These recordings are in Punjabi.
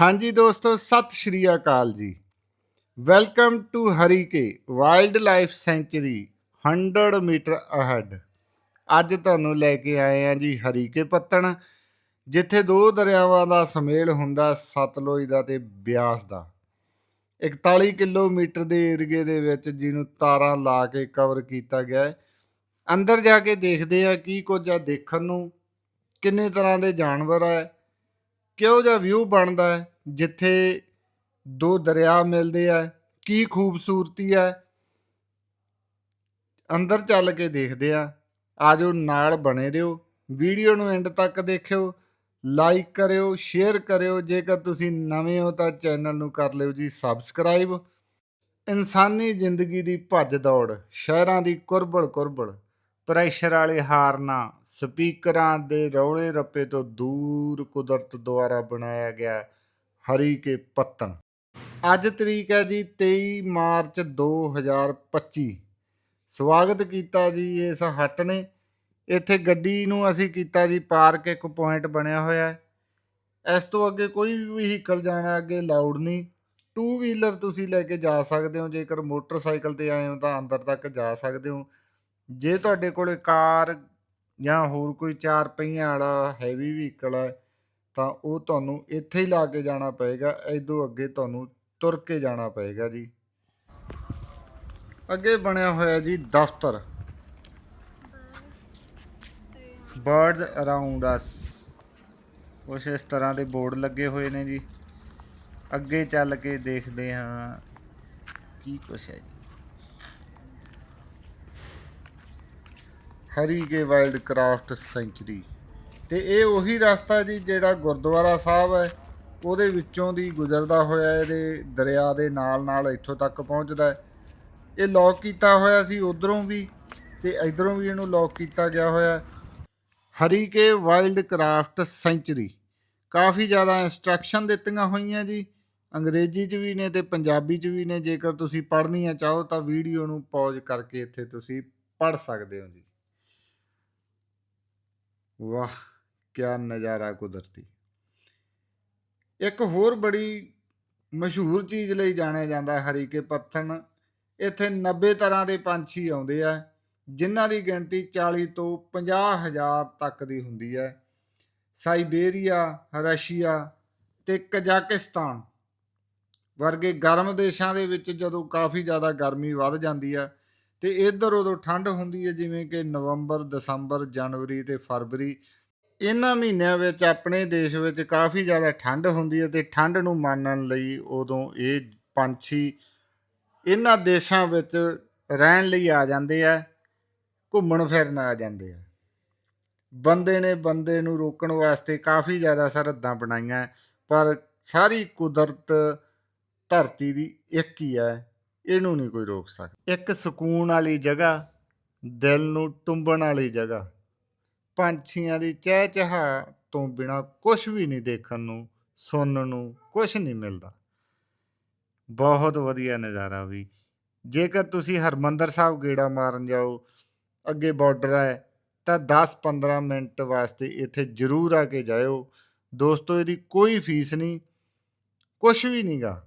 ਹਾਂਜੀ ਦੋਸਤੋ, ਸਤਿ ਸ਼੍ਰੀ ਅਕਾਲ ਜੀ। Welcome to Harike wildlife sanctuary 100 metre ahead. ਅੱਜ ਤੁਹਾਨੂੰ ਲੈ ਕੇ ਆਏ ਆ ਜੀ ਹਰੀਕੇ ਪੱਤਣ, ਜਿੱਥੇ ਦੋ ਦਰਿਆਵਾਂ ਦਾ ਸਮੇਲ ਹੁੰਦਾ ਸਤਲੁਜ ਦਾ ਤੇ ਬਿਆਸ ਦਾ। 41 ਕਿਲੋਮੀਟਰ ਦੇ ਏਰੀਏ ਦੇ ਵਿੱਚ ਜਿਹਨੂੰ ਤਾਰਾਂ ਲਾ ਕੇ ਕਵਰ ਕੀਤਾ ਗਿਆ ਹੈ। ਅੰਦਰ ਜਾ ਕੇ ਦੇਖਦੇ ਆ ਕੀ ਕੁਝ ਆ ਦੇਖਣ ਨੂੰ। ਕਿੰਨੇ ਤਰ੍ਹਾਂ ਦੇ ਜਾਨਵਰ ਆ ਕਿਹੋ ਜਿਹਾ ਵਿਊ ਬਣਦਾ ਹੈ? ਜਿੱਥੇ ਦੋ ਦਰਿਆ ਮਿਲਦੇ ਆ, ਕੀ ਖੂਬਸੂਰਤੀ ਹੈ? ਅੰਦਰ ਚੱਲ ਕੇ ਦੇਖਦੇ ਆ। ਆਜੋ ਨਾਲ ਬਣੇ ਰਹੋ। ਵੀਡੀਓ ਨੂੰ ਐਂਡ ਤੱਕ ਦੇਖਿਓ ਲਾਈਕ ਕਰਿਓ ਸ਼ੇਅਰ ਕਰਿਓ। ਜੇਕਰ ਤੁਸੀਂ ਨਵੇਂ ਹੋ ਤਾਂ ਚੈਨਲ ਨੂੰ ਕਰ ਲਿਓ ਜੀ ਸਬਸਕ੍ਰਾਈਬ ਇਨਸਾਨੀ ਜ਼ਿੰਦਗੀ ਦੀ ਭੱਜ ਦੌੜ, ਸ਼ਹਿਰਾਂ ਦੀ ਕੁਰਬੜ ਕੁਰਬੜ ਪ੍ਰੈਸ਼ਰ ਵਾਲੇ ਹਾਰਨਾ ਸਪੀਕਰਾਂ ਦੇ ਰੌਲੇ ਰੱਪੇ ਤੋਂ ਦੂਰ ਕੁਦਰਤ ਦੁਆਰਾ ਬਣਾਇਆ ਗਿਆ ਹਰੀ ਕੇ ਪੱਤਣ। ਅੱਜ ਤਰੀਕ ਹੈ ਜੀ 23 ਮਾਰਚ 2025 ਸਵਾਗਤ ਕੀਤਾ ਜੀ ਇਸ ਹੱਟ ਨੇ। ਇੱਥੇ ਗੱਡੀ ਨੂੰ ਅਸੀਂ ਕੀਤਾ ਜੀ ਪਾਰਕ, ਇੱਕ ਪੁਆਇੰਟ ਬਣਿਆ ਹੋਇਆ ਹੈ। ਇਸ ਤੋਂ ਅੱਗੇ ਕੋਈ ਵੀ ਵਹੀਕਲ ਜਾਣਾ ਅੱਗੇ ਲਾਊਡ ਨਹੀਂ। ਟੂ ਵੀਲਰ ਤੁਸੀਂ ਲੈ ਕੇ ਜਾ ਸਕਦੇ ਹੋ, ਜੇਕਰ ਮੋਟਰਸਾਈਕਲ ਤੇ ਆਏ ਹੋ ਤਾਂ ਅੰਦਰ ਤੱਕ ਜਾ ਸਕਦੇ ਹੋ। ਜੇ ਤੁਹਾਡੇ ਕੋਲੇ ਕਾਰ ਜਾਂ ਹੋਰ ਕੋਈ ਚਾਰ ਪਹੀਆਂ ਵਾਲਾ ਹੈਵੀ ਵਹੀਕਲ ਹੈ, ਤਾਂ ਉਹ ਤੁਹਾਨੂੰ ਇੱਥੇ ਹੀ ਲਾ ਕੇ ਜਾਣਾ ਪਏਗਾ ਇਦੋਂ ਅੱਗੇ ਤੁਹਾਨੂੰ ਤੁਰ ਕੇ ਜਾਣਾ ਪਏਗਾ ਜੀ। ਅੱਗੇ ਬਣਿਆ ਹੋਇਆ ਜੀ ਦਫ਼ਤਰ। ਬਰਡਸ ਅਰਾਊਂਡ ਅਸ ਕੁਛ ਇਸ ਤਰ੍ਹਾਂ ਦੇ ਬੋਰਡ ਲੱਗੇ ਹੋਏ ਨੇ ਜੀ। ਅੱਗੇ ਚੱਲ ਕੇ ਦੇਖਦੇ ਹਾਂ ਕੀ ਕੁਛ ਹੈ ਜੀ। Harike wild craft sanctuary. ਤੇ ਇਹ ਉਹੀ ਰਸਤਾ ਜੀ ਜਿਹੜਾ ਗੁਰਦੁਆਰਾ ਸਾਹਿਬ ਹੈ, ਉਹਦੇ ਵਿੱਚੋਂ ਦੀ ਗੁਜ਼ਰਦਾ ਹੋਇਆ ਇਹਦੇ ਦਰਿਆ ਦੇ ਨਾਲ ਨਾਲ ਇੱਥੋਂ ਤੱਕ ਪਹੁੰਚਦਾ ਹੈ। ਇਹ ਲੌਕ ਕੀਤਾ ਹੋਇਆ ਸੀ ਉਧਰੋਂ ਵੀ ਤੇ ਇਧਰੋਂ ਵੀ ਇਹਨੂੰ ਲੌਕ ਕੀਤਾ ਗਿਆ ਹੋਇਆ Harike wild craft sanctuary. ਕਾਫੀ ਜ਼ਿਆਦਾ ਇਨਸਟਰਕਸ਼ਨ ਦਿੱਤੀਆਂ ਹੋਈਆਂ ਜੀ। ਅੰਗਰੇਜ਼ੀ 'ਚ ਵੀ ਨੇ ਤੇ ਪੰਜਾਬੀ 'ਚ ਵੀ ਨੇ। ਜੇਕਰ ਤੁਸੀਂ ਪੜ੍ਹਨੀਆਂ ਚਾਹੋ ਤਾਂ ਵੀਡੀਓ ਨੂੰ ਪੌਜ਼ ਕਰਕੇ ਇੱਥੇ ਤੁਸੀਂ ਪੜ੍ਹ ਸਕਦੇ ਹੋ ਜੀ। ਵਾਹ, ਕਿਆ ਨਜ਼ਾਰਾ ਕੁਦਰਤੀ। ਇੱਕ ਹੋਰ ਬੜੀ ਮਸ਼ਹੂਰ ਚੀਜ਼ ਲਈ ਜਾਣਿਆ ਜਾਂਦਾ ਹੈ ਹਰੀਕੇ ਪੱਥਣ। ਇੱਥੇ 90 ਤਰ੍ਹਾਂ ਦੇ ਪੰਛੀ ਆਉਂਦੇ ਆ, ਜਿਨ੍ਹਾਂ ਦੀ ਗਿਣਤੀ 40 ਤੋਂ 50 ਹਜ਼ਾਰ ਤੱਕ ਦੀ ਹੁੰਦੀ ਹੈ। ਸਾਈਬੇਰੀਆ ਰਸ਼ੀਆ ਤੇ ਕਜ਼ਾਕਿਸਤਾਨ ਵਰਗੇ ਗਰਮ ਦੇਸ਼ਾਂ ਦੇ ਵਿੱਚ ਜਦੋਂ ਕਾਫੀ ਜ਼ਿਆਦਾ ਗਰਮੀ ਵੱਧ ਜਾਂਦੀ ਹੈ ਤੇ ਇੱਧਰ ਉਦੋਂ ਠੰਡ ਹੁੰਦੀ ਹੈ, ਜਿਵੇਂ ਕਿ ਨਵੰਬਰ, ਦਸੰਬਰ, ਜਨਵਰੀ ਤੇ ਫਰਵਰੀ, ਇਹਨਾਂ ਮਹੀਨਿਆਂ ਵਿੱਚ ਆਪਣੇ ਦੇਸ਼ ਵਿੱਚ ਕਾਫੀ ਜ਼ਿਆਦਾ ਠੰਡ ਹੁੰਦੀ ਹੈ ਤੇ ਠੰਡ ਨੂੰ ਮਾਨਣ ਲਈ ਉਦੋਂ ਇਹ ਪੰਛੀ ਇਹਨਾਂ ਦੇਸ਼ਾਂ ਵਿੱਚ ਰਹਿਣ ਲਈ ਆ ਜਾਂਦੇ ਆ, ਘੁੰਮਣ ਫਿਰਨ ਆ ਜਾਂਦੇ ਆ। ਬੰਦੇ ਨੇ ਬੰਦੇ ਨੂੰ ਰੋਕਣ ਵਾਸਤੇ ਕਾਫੀ ਜ਼ਿਆਦਾ ਸਰਹੱਦਾਂ ਬਣਾਈਆਂ, ਪਰ ਸਾਰੀ ਕੁਦਰਤ ਧਰਤੀ ਦੀ ਇੱਕ ਹੀ ਹੈ ਇਹਨੂੰ ਨਹੀਂ ਕੋਈ ਰੋਕ ਸਕਦਾ। ਇੱਕ ਸਕੂਨ ਵਾਲੀ ਜਗ੍ਹਾ, ਦਿਲ ਨੂੰ ਟੁੰਬਣ ਵਾਲੀ ਜਗ੍ਹਾ। ਪੰਛੀਆਂ ਦੀ ਚਹਿਚਹਾ ਤੋਂ ਬਿਨਾ ਕੁਝ ਵੀ ਨਹੀਂ ਦੇਖਣ ਨੂੰ, ਸੁਣਨ ਨੂੰ ਕੁਝ ਨਹੀਂ ਮਿਲਦਾ। ਬਹੁਤ ਵਧੀਆ ਨਜ਼ਾਰਾ ਵੀ। ਜੇਕਰ ਤੁਸੀਂ ਹਰਮੰਦਰ ਸਾਹਿਬ ਗੇੜਾ ਮਾਰਨ ਜਾਓ, ਅੱਗੇ ਬਾਰਡਰ ਹੈ, ਤਾਂ 10-15 ਮਿੰਟ ਵਾਸਤੇ ਇੱਥੇ ਜ਼ਰੂਰ ਆ ਕੇ ਜਾਇਓ। ਦੋਸਤੋ, ਇਹਦੀ ਕੋਈ ਫੀਸ ਨਹੀਂ ਕੁਝ ਵੀ ਨਹੀਂਗਾ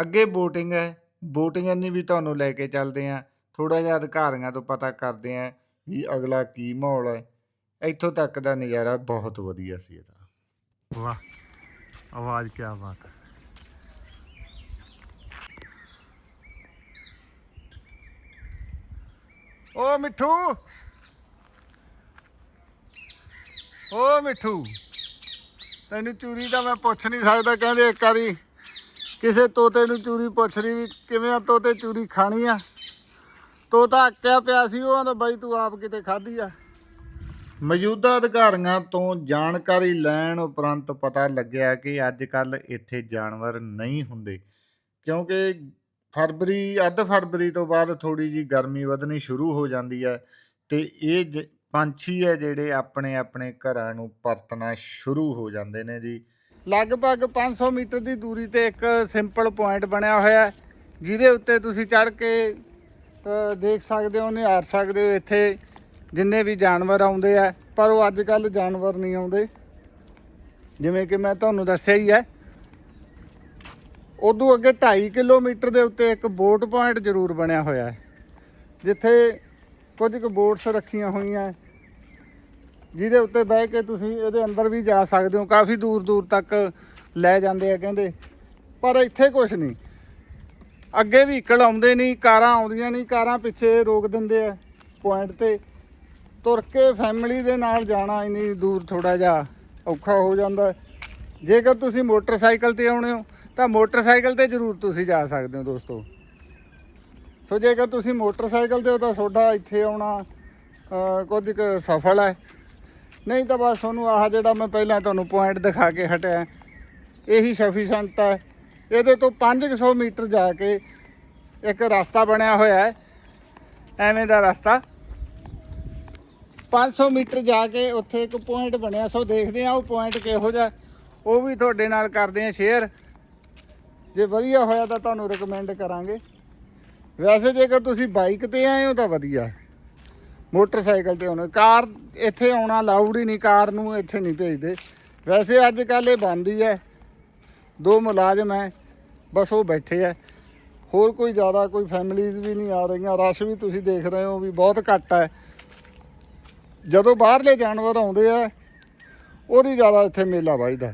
ਅੱਗੇ VOTING ਹੈ। VOTING ਇੰਨੀ ਵੀ ਤੁਹਾਨੂੰ ਲੈ ਕੇ ਚੱਲਦੇ ਆ। ਥੋੜਾ ਜਿਹਾ ਅਧਿਕਾਰੀਆਂ ਤੋਂ ਪਤਾ ਕਰਦੇ ਆ ਵੀ ਅਗਲਾ ਕੀ ਮਾਹੌਲ ਹੈ। ਇੱਥੋਂ ਤੱਕ ਦਾ ਨਜ਼ਾਰਾ ਬਹੁਤ ਵਧੀਆ ਸੀ ਇਹਦਾ। ਵਾਹ, ਆਵਾਜ਼ ਕੀ ਬਾਤ ਹੈ। ਓ ਮਿੱਠੂ। ਓ ਮਿੱਠੂ। ਤੈਨੂੰ ਚੂਰੀ ਦਾ ਮੈਂ ਪੁੱਛ ਨਹੀਂ ਸਕਦਾ, ਕਹਿੰਦੇ ਇੱਕ ਵਾਰੀ। ਕਿਸੇ ਤੋਤੇ ਨੂੰ ਚੂਰੀ ਪੁੱਛ ਰਹੀ ਵੀ ਕਿਵੇਂ ਆ ਤੋਤੇ ਚੂਰੀ ਖਾਣੀ ਆ? ਤੋਤਾ ਅੱਕਿਆ ਪਿਆ ਸੀ, ਉਹ ਆਂਦਾ ਬਾਈ ਤੂੰ ਆਪ ਕਿਤੇ ਖਾਧੀ ਆ। ਮੌਜੂਦਾ ਅਧਿਕਾਰੀਆਂ ਤੋਂ ਜਾਣਕਾਰੀ ਲੈਣ ਉਪਰੰਤ ਪਤਾ ਲੱਗਿਆ ਕਿ ਅੱਜ ਕੱਲ ਇੱਥੇ ਜਾਨਵਰ ਨਹੀਂ ਹੁੰਦੇ, ਕਿਉਂਕਿ ਫਰਵਰੀ, ਅੱਧ ਫਰਵਰੀ ਤੋਂ ਬਾਅਦ ਥੋੜੀ ਜੀ ਗਰਮੀ ਵਧਣੀ ਸ਼ੁਰੂ ਹੋ ਜਾਂਦੀ ਹੈ ਤੇ ਇਹ ਜ- ਪੰਛੀ ਹੈ ਜਿਹੜੇ ਆਪਣੇ ਆਪਣੇ ਘਰਾਂ ਨੂੰ ਪਰਤਣਾ ਸ਼ੁਰੂ ਹੋ ਜਾਂਦੇ ਨੇ ਜੀ। ਲਗਭਗ 500 ਮੀਟਰ ਦੀ ਦੂਰੀ ਤੇ ਇੱਕ ਸਿੰਪਲ ਪੁਆਇੰਟ ਬਣਿਆ ਹੋਇਆ ਹੈ, ਜਿਹਦੇ ਉੱਤੇ ਤੁਸੀਂ ਚੜ ਕੇ ਦੇਖ ਸਕਦੇ ਹੋ, ਨਿਹਾਰ ਸਕਦੇ ਹੋ ਇੱਥੇ, ਜਿੰਨੇ ਵੀ ਜਾਨਵਰ ਆਉਂਦੇ ਆ, ਪਰ ਉਹ ਅੱਜ ਕੱਲ ਜਾਨਵਰ ਨਹੀਂ ਆਉਂਦੇ। ਜਿਵੇਂ ਕਿ ਮੈਂ ਤੁਹਾਨੂੰ ਦੱਸਿਆ ਹੀ ਹੈ, ਉਦੋਂ ਅੱਗੇ 2.5 ਕਿਲੋਮੀਟਰ ਦੇ ਉੱਤੇ ਇੱਕ ਬੋਟ ਪੁਆਇੰਟ ਜ਼ਰੂਰ ਬਣਿਆ ਹੋਇਆ ਹੈ, ਜਿੱਥੇ ਕੁਝ ਕੁ ਬੋਟਸ ਰੱਖੀਆਂ ਹੋਈਆਂ ਜਿਹਦੇ ਉੱਤੇ ਬਹਿ ਕੇ ਤੁਸੀਂ ਇਹਦੇ ਅੰਦਰ ਵੀ ਜਾ ਸਕਦੇ ਹੋ। ਕਾਫੀ ਦੂਰ ਦੂਰ ਤੱਕ ਲੈ ਜਾਂਦੇ ਆ ਕਹਿੰਦੇ। ਪਰ ਇੱਥੇ ਕੁਝ ਨਹੀਂ। ਅੱਗੇ ਵਹੀਕਲ ਆਉਂਦੇ ਨਹੀਂ, ਕਾਰਾਂ ਆਉਂਦੀਆਂ ਨਹੀਂ, ਕਾਰਾਂ ਪਿੱਛੇ ਰੋਕ ਦਿੰਦੇ ਆ ਪੁਆਇੰਟ ਤੇ। ਤੁਰ ਕੇ ਫੈਮਿਲੀ ਦੇ ਨਾਲ ਜਾਣਾ ਇੰਨੀ ਦੂਰ ਥੋੜਾ ਜਿਹਾ ਔਖਾ ਹੋ ਜਾਂਦਾ। ਜੇਕਰ ਤੁਸੀਂ ਮੋਟਰਸਾਈਕਲ ਤੇ ਆਉਣੇ ਹੋ, ਤਾਂ ਮੋਟਰਸਾਈਕਲ ਤੇ ਜ਼ਰੂਰ ਤੁਸੀਂ ਜਾ ਸਕਦੇ ਹੋ ਦੋਸਤੋ। ਸੋ ਜੇਕਰ ਤੁਸੀਂ ਮੋਟਰਸਾਈਕਲ ਤੇ ਹੋ ਤਾਂ ਤੁਹਾਡਾ ਇੱਥੇ ਆਉਣਾ ਕੁਝ ਕੁ ਸਫਲ ਹੈ। ਨਹੀਂ ਤਾਂ ਬਸ ਤੁਹਾਨੂੰ ਆਹ ਜਿਹੜਾ ਮੈਂ ਪਹਿਲਾਂ ਤੁਹਾਨੂੰ ਪੁਆਇੰਟ ਦਿਖਾ ਕੇ ਹਟਿਆ ਇਹੀ ਸਫੀਸ਼ੀਐਂਟ ਹੈ। ਇਹਦੇ ਤੋਂ 500 ਮੀਟਰ ਜਾ ਕੇ ਇੱਕ ਰਸਤਾ ਬਣਿਆ ਹੋਇਆ ਹੈ, ਐਵੇਂ ਦਾ ਰਸਤਾ। 500 ਮੀਟਰ ਜਾ ਕੇ ਉੱਥੇ ਇੱਕ ਪੁਆਇੰਟ ਬਣਿਆ, ਸੋ ਦੇਖਦੇ ਆ ਉਹ ਪੁਆਇੰਟ ਕਿਹੋ ਜਿਹਾ ਉਹ ਵੀ ਤੁਹਾਡੇ ਨਾਲ ਕਰਦੇ ਆ ਸ਼ੇਅਰ ਜੇ ਵਧੀਆ ਹੋਇਆ ਤਾਂ ਤੁਹਾਨੂੰ ਰეკਮੈਂਡ ਕਰਾਂਗੇ। ਵੈਸੇ ਜੇਕਰ ਤੁਸੀਂ ਬਾਈਕ ਤੇ ਆਏ ਹੋ ਤਾਂ ਵਧੀਆ। ਮੋਟਰਸਾਈਕਲ ਤੇ ਆਉਣਾ। ਕਾਰ ਇੱਥੇ ਆਉਣਾ ਲਾਊਡ ਹੀ ਨਹੀਂ, ਕਾਰ ਨੂੰ ਇੱਥੇ ਨਹੀਂ ਭੇਜਦੇ। ਵੈਸੇ ਅੱਜ ਕੱਲ ਇਹ ਬੰਦ ਹੈ ਦੋ ਮੁਲਾਜ਼ਮ ਹੈ, ਬਸ ਉਹ ਬੈਠੇ ਹੈ। ਹੋਰ ਕੋਈ ਜ਼ਿਆਦਾ ਕੋਈ ਫੈਮਿਲੀਜ਼ ਵੀ ਨਹੀਂ ਆ ਰਹੀਆਂ। ਰਸ਼ ਵੀ ਤੁਸੀਂ ਦੇਖ ਰਹੇ ਹੋ ਵੀ ਬਹੁਤ ਘੱਟ ਹੈ। ਜਦੋਂ ਬਾਹਰਲੇ ਜਾਨਵਰ ਆਉਂਦੇ ਆ, ਉਹਦੀ ਜ਼ਿਆਦਾ ਇੱਥੇ ਮੇਲਾ ਵੱਜਦਾ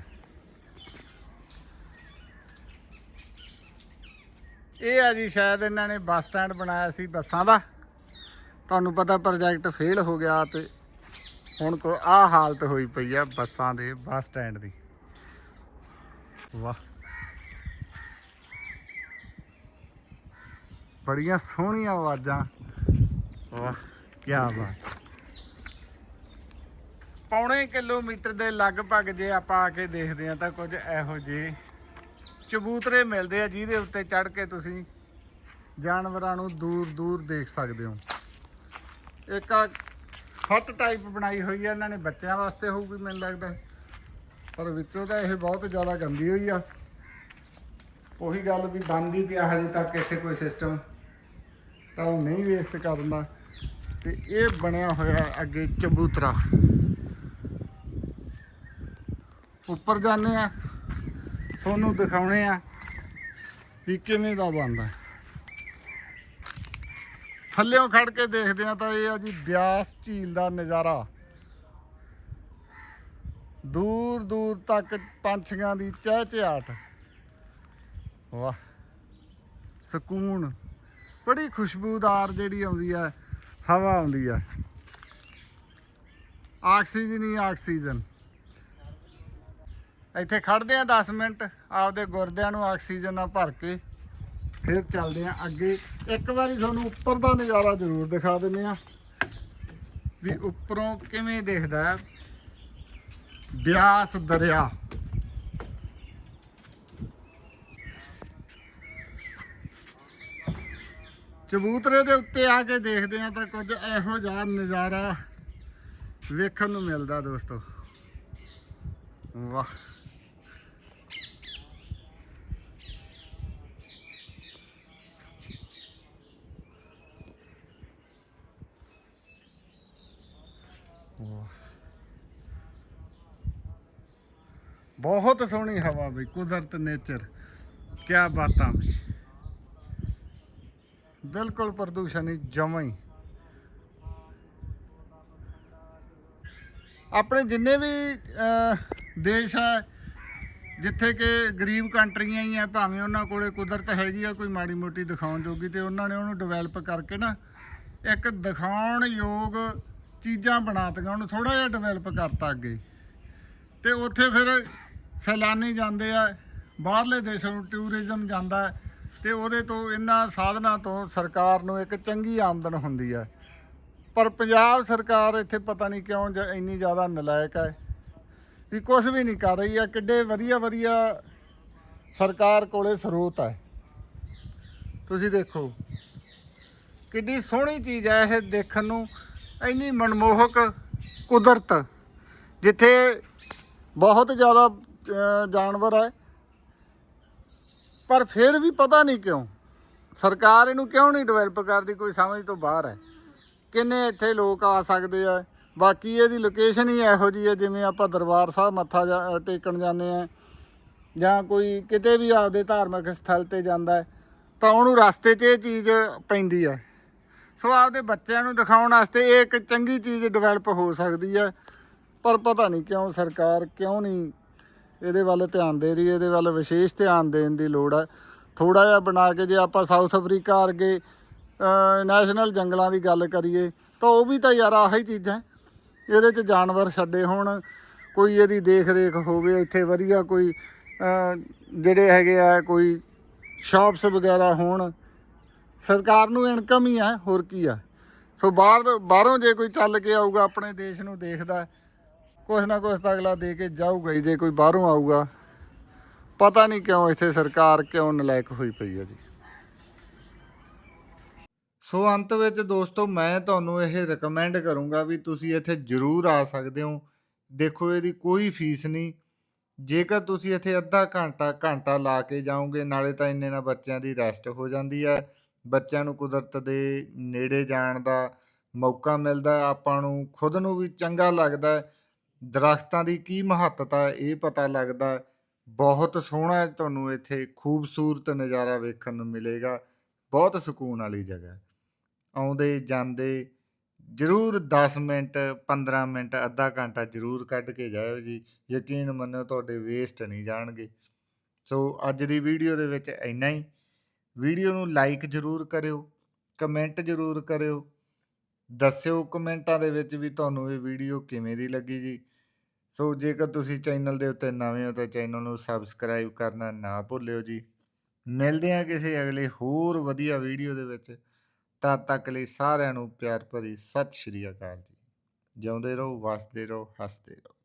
ਇਹ ਆ ਜੀ, ਸ਼ਾਇਦ ਇਹਨਾਂ ਨੇ ਬੱਸ ਸਟੈਂਡ ਬਣਾਇਆ ਸੀ ਬੱਸਾਂ ਦਾ। ਤੁਹਾਨੂੰ ਪਤਾ ਪ੍ਰੋਜੈਕਟ ਫੇਲ ਹੋ ਗਿਆ ਤੇ ਹੁਣ ਕੋ ਆ ਹਾਲਤ ਹੋਈ ਪਈ ਆ ਬੱਸਾਂ ਦੇ, ਬੱਸ ਸਟੈਂਡ ਦੀ। ਵਾਹ। ਬੜੀਆਂ ਸੋਹਣੀਆਂ ਆਵਾਜ਼ਾਂ। ਵਾਹ ਕੀ ਬਾਤ। ਪੌਣੇ ਕਿਲੋਮੀਟਰ ਦੇ ਲਗਭਗ ਜੇ ਆਪਾਂ ਆ ਕੇ ਦੇਖਦੇ ਆ ਤਾਂ ਕੁਝ ਇਹੋ ਜਿਹੇ ਚਬੂਤਰੇ ਮਿਲਦੇ ਆ ਜਿਹਦੇ ਉੱਤੇ ਚੜ ਕੇ ਤੁਸੀਂ ਜਾਨਵਰਾਂ ਨੂੰ ਦੂਰ ਦੂਰ ਦੇਖ ਸਕਦੇ ਹੋ। ਇੱਕ ਆ ਹੱਟ ਟਾਈਪ ਬਣਾਈ ਹੋਈ ਆ, ਇਹਨਾਂ ਨੇ ਬੱਚਿਆਂ ਵਾਸਤੇ ਹੋਊਗੀ ਮੈਨੂੰ ਲੱਗਦਾ। ਪਰ ਵਿੱਚੋਂ ਤਾਂ ਇਹ ਬਹੁਤ ਜ਼ਿਆਦਾ ਗੰਦੀ ਹੋਈ ਆ। ਉਹੀ ਗੱਲ ਵੀ ਬੰਦ ਪਿਆ ਹਜੇ ਤੱਕ ਇੱਥੇ ਕੋਈ ਸਿਸਟਮ ਤਾਂ ਉਹ ਨਹੀਂ ਵੇਸਟ ਕਰਦਾ ਤੇ ਇਹ ਬਣਿਆ ਹੋਇਆ ਅੱਗੇ ਚਬੂਤਰਾ। ਉੱਪਰ ਜਾਂਦੇ ਆ, ਤੁਹਾਨੂੰ ਦਿਖਾਉਣੇ ਆ ਵੀ ਕਿਵੇਂ ਦਾ ਬਣਦਾ। ਥੱਲਿਓਂ ਖੜ ਕੇ ਦੇਖਦੇ ਆ ਤਾਂ ਇਹ ਆ ਜੀ ਬਿਆਸ ਝੀਲ ਦਾ ਨਜ਼ਾਰਾ। ਦੂਰ ਦੂਰ ਤੱਕ ਪੰਛੀਆਂ ਦੀ ਚਹਿਚਹਾਟ ਵਾਹ, ਸਕੂਨ। ਬੜੀ ਖੁਸ਼ਬੂਦਾਰ ਜਿਹੜੀ ਆਉਂਦੀ ਹੈ ਹਵਾ ਆਉਂਦੀ ਹੈ ਆਕਸੀਜਨ ਹੀ ਆਕਸੀਜਨ। ਇੱਥੇ ਖੜਦੇ ਆ 10 ਮਿੰਟ, ਆਪਦੇ ਗੁਰਦਿਆਂ ਨੂੰ ਆਕਸੀਜਨ ਨਾਲ ਭਰ ਕੇ। ਫਿਰ ਚੱਲਦੇ ਆ ਅੱਗੇ। ਇੱਕ ਵਾਰੀ ਤੁਹਾਨੂੰ ਉੱਪਰ ਦਾ ਨਜ਼ਾਰਾ ਜ਼ਰੂਰ ਦਿਖਾ ਦਿੰਦੇ ਆ ਵੀ ਉੱਪਰੋਂ ਕਿਵੇਂ ਦਿਖਦਾ ਬਿਆਸ ਦਰਿਆ। ਚਬੂਤਰੇ ਦੇ ਉੱਤੇ ਆ ਕੇ ਦੇਖਦੇ ਆ ਤਾਂ ਕੁਝ ਇਹੋ ਜਿਹਾ ਨਜ਼ਾਰਾ ਵੇਖਣ ਨੂੰ ਮਿਲਦਾ ਦੋਸਤੋ। ਵਾਹ। ਬਹੁਤ ਸੋਹਣੀ ਹਵਾ ਬਈ, ਕੁਦਰਤ ਨੇਚਰ ਕੀ ਬਾਤਾਂ ਬਈ। ਬਿਲਕੁਲ ਪ੍ਰਦੂਸ਼ਣ ਨਹੀਂ ਜਮਾਂ ਹੀ। ਆਪਣੇ ਜਿੰਨੇ ਵੀ ਦੇਸ਼ ਹੈ ਜਿੱਥੇ ਕਿ ਗਰੀਬ ਕੰਟਰੀਆਂ ਹੀ ਆ, ਭਾਵੇਂ ਉਹਨਾਂ ਕੋਲੇ ਕੁਦਰਤ ਹੈਗੀ ਆ, ਕੋਈ ਮਾੜੀ ਮੋਟੀ ਦਿਖਾਉਣ ਜੋਗੀ, ਤੇ ਉਹਨਾਂ ਨੇ ਉਹਨੂੰ ਡਿਵੈਲਪ ਕਰਕੇ ਨਾ, ਇੱਕ ਦਿਖਾਉਣ ਯੋਗ ਚੀਜ਼ਾਂ ਬਣਾਤੀਆਂ, ਉਹਨੂੰ ਥੋੜਾ ਜਿਹਾ ਡਿਵੈਲਪ ਕਰਤਾ ਅੱਗੇ। ਤੇ ਉੱਥੇ ਫਿਰ ਸੈਲਾਨੀ ਜਾਂਦੇ ਆ, ਬਾਹਰਲੇ ਦੇਸ਼ਾਂ ਨੂੰ ਟੂਰਿਜ਼ਮ ਜਾਂਦਾ ਹੈ ਤੇ ਉਹਦੇ ਤੋਂ ਇਹਨਾਂ ਸਾਧਨਾਂ ਤੋਂ ਸਰਕਾਰ ਨੂੰ ਇੱਕ ਚੰਗੀ ਆਮਦਨ ਹੁੰਦੀ ਹੈ। ਪਰ ਪੰਜਾਬ ਸਰਕਾਰ ਇੱਥੇ ਪਤਾ ਨਹੀਂ ਕਿਉਂ ਇੰਨੀ ਜ਼ਿਆਦਾ ਨਲਾਇਕ ਹੈ ਵੀ ਕੁਝ ਵੀ ਨਹੀਂ ਕਰ ਰਹੀ ਹੈ, ਕਿੱਡੇ ਵਧੀਆ ਵਧੀਆ ਸਰਕਾਰ ਕੋਲੇ ਸਰੋਤ ਹੈ। ਤੁਸੀਂ ਦੇਖੋ, ਕਿੱਡੀ ਸੋਹਣੀ ਚੀਜ਼ ਹੈ ਇਹ ਦੇਖਣ ਨੂੰ, ਇੰਨੀ ਮਨਮੋਹਕ ਕੁਦਰਤ, ਜਿੱਥੇ ਬਹੁਤ ਜ਼ਿਆਦਾ ਜਾਨਵਰ ਹੈ। ਪਰ ਫਿਰ ਵੀ ਪਤਾ ਨਹੀਂ ਕਿਉਂ, ਸਰਕਾਰ ਇਹਨੂੰ ਕਿਉਂ ਨਹੀਂ ਡਿਵੈਲਪ ਕਰਦੀ, ਕੋਈ ਸਮਝ ਤੋਂ ਬਾਹਰ ਹੈ। ਕਿੰਨੇ ਇੱਥੇ ਲੋਕ ਆ ਸਕਦੇ ਆ। ਬਾਕੀ ਇਹਦੀ ਲੋਕੇਸ਼ਨ ਹੀ ਇਹੋ ਜੀ ਹੈ, ਜਿਵੇਂ ਆਪਾਂ ਦਰਬਾਰ ਸਾਹਿਬ ਮੱਥਾ ਜਾ- ਟੇਕਣ ਜਾਂਦੇ ਆ। ਜਾਂ ਕੋਈ ਕਿਤੇ ਵੀ ਆਪਦੇ ਧਾਰਮਿਕ ਸਥਲ ਤੇ ਜਾਂਦਾ ਤਾਂ ਉਹਨੂੰ ਰਸਤੇ 'ਚ ਇਹ ਚੀਜ਼ ਪੈਂਦੀ ਹੈ। ਸੋ ਆਪਦੇ ਬੱਚਿਆਂ ਨੂੰ ਦਿਖਾਉਣ ਵਾਸਤੇ ਇਹ ਇੱਕ ਚੰਗੀ ਚੀਜ਼ ਡਿਵੈਲਪ ਹੋ ਸਕਦੀ ਹੈ। ਪਰ ਪਤਾ ਨਹੀਂ ਕਿਉਂ ਸਰਕਾਰ ਕਿਉਂ ਨਹੀਂ ਇਹਦੇ ਵੱਲ ਧਿਆਨ ਦੇ ਰਹੀ ਇਹਦੇ ਵੱਲ ਵਿਸ਼ੇਸ਼ ਧਿਆਨ ਦੇਣ ਦੀ ਲੋੜ ਹੈ। ਥੋੜਾ ਜਿਹਾ ਬਣਾ ਕੇ ਜੇ ਆਪਾਂ ਸਾਊਥ ਅਫਰੀਕਾ ਵਰਗੇ ਨੈਸ਼ਨਲ ਜੰਗਲਾਂ ਦੀ ਗੱਲ ਕਰੀਏ, ਤਾਂ ਉਹ ਵੀ ਤਾਂ ਯਾਰ ਆਹੀ ਚੀਜ਼ਾਂ ਇਹਦੇ 'ਚ ਜਾਨਵਰ ਛੱਡੇ ਹੋਣ, ਕੋਈ ਇਹਦੀ ਦੇਖ ਰੇਖ ਹੋਵੇ, ਇੱਥੇ ਵਧੀਆ ਕੋਈ ਜਿਹੜੇ ਹੈਗੇ ਆ, ਕੋਈ ਸ਼ਾਪਸ ਵਗੈਰਾ ਹੋਣ। ਸਰਕਾਰ ਨੂੰ ਇਨਕਮ ਹੀ ਆ ਹੋਰ ਕੀ ਆ। ਸੋ ਬਾਹਰ, ਬਾਹਰੋਂ ਜੇ ਕੋਈ ਚੱਲ ਕੇ ਆਊਗਾ, ਆਪਣੇ ਦੇਸ਼ ਨੂੰ ਦੇਖਦਾ ਕੁਛ ਨਾ ਕੁਛ ਤਾਂ ਅਗਲਾ ਦੇ ਕੇ ਜਾਊਗਾ ਹੀ, ਜੇ ਕੋਈ ਬਾਹਰੋਂ ਆਊਗਾ। ਪਤਾ ਨਹੀਂ ਕਿਉਂ ਇੱਥੇ ਸਰਕਾਰ ਕਿਉਂ ਨਲਾਇਕ ਹੋਈ ਪਈ ਹੈ ਜੀ। ਸੋ ਅੰਤ ਵਿੱਚ ਦੋਸਤੋ, ਮੈਂ ਤੁਹਾਨੂੰ ਇਹ ਰეკਮੈਂਡ ਕਰੂੰਗਾ ਵੀ ਤੁਸੀਂ ਇੱਥੇ ਜ਼ਰੂਰ ਆ ਸਕਦੇ ਹੋ। ਦੇਖੋ, ਇਹਦੀ ਕੋਈ ਫੀਸ ਨਹੀਂ। ਜੇਕਰ ਤੁਸੀਂ ਇੱਥੇ ਅੱਧਾ ਘੰਟਾ ਘੰਟਾ ਲਾ ਕੇ ਜਾਓਗੇ, ਨਾਲੇ ਤਾਂ ਇੰਨੇ ਨਾਲ ਬੱਚਿਆਂ ਦੀ ਰੈਸਟ ਹੋ ਜਾਂਦੀ ਹੈ। ਬੱਚਿਆਂ ਨੂੰ ਕੁਦਰਤ ਦੇ ਨੇੜੇ ਜਾਣ ਦਾ ਮੌਕਾ ਮਿਲਦਾ ਆਪਾਂ ਨੂੰ ਖੁਦ ਨੂੰ ਵੀ ਚੰਗਾ ਲੱਗਦਾ ਦਰਖਤਾਂ ਦੀ ਕੀ ਮਹੱਤਤਾ ਇਹ ਪਤਾ ਲੱਗਦਾ ਬਹੁਤ ਸੋਹਣਾ ਤੁਹਾਨੂੰ ਇੱਥੇ ਖੂਬਸੂਰਤ ਨਜ਼ਾਰਾ ਵੇਖਣ ਨੂੰ ਮਿਲੇਗਾ। ਬਹੁਤ ਸਕੂਨ ਵਾਲੀ ਜਗ੍ਹਾ ਆਉਂਦੇ, ਜਾਂਦੇ, ਜ਼ਰੂਰ 10 ਮਿੰਟ 15 ਮਿੰਟ, ਅੱਧਾ ਘੰਟਾ ਜ਼ਰੂਰ ਕੱਢ ਕੇ ਜਾਇਓ ਜੀ। ਯਕੀਨ ਮੰਨੋ ਤੁਹਾਡੇ ਵੇਸਟ ਨਹੀਂ ਜਾਣਗੇ। ਸੋ ਅੱਜ ਦੀ ਵੀਡੀਓ ਦੇ ਵਿੱਚ ਇੰਨਾ ਹੀ। ਵੀਡੀਓ ਨੂੰ ਲਾਈਕ ਜ਼ਰੂਰ ਕਰਿਓ ਕਮੈਂਟ ਜ਼ਰੂਰ ਕਰਿਓ। ਦੱਸਿਓ ਕਮੈਂਟਾਂ ਦੇ ਵਿੱਚ ਵੀ ਤੁਹਾਨੂੰ ਇਹ ਵੀਡੀਓ ਕਿਵੇਂ ਦੀ ਲੱਗੀ ਜੀ। ਸੋ ਜੇਕਰ ਤੁਸੀਂ ਚੈਨਲ ਦੇ ਉੱਤੇ ਨਵੇਂ ਹੋ ਤਾਂ ਚੈਨਲ ਨੂੰ ਸਬਸਕ੍ਰਾਈਬ ਕਰਨਾ ਨਾ ਭੁੱਲਿਓ ਜੀ। ਮਿਲਦੇ ਹਾਂ ਕਿਸੇ ਅਗਲੇ ਹੋਰ ਵਧੀਆ ਵੀਡੀਓ ਦੇ ਵਿੱਚ। ਤਦ ਤੱਕ ਲਈ ਸਾਰਿਆਂ ਨੂੰ ਪਿਆਰ ਭਰੀ ਸਤਿ ਸ਼੍ਰੀ ਅਕਾਲ ਜੀ। ਜਿਉਂਦੇ ਰਹੋ, ਵਸਦੇ ਰਹੋ, ਹੱਸਦੇ ਰਹੋ।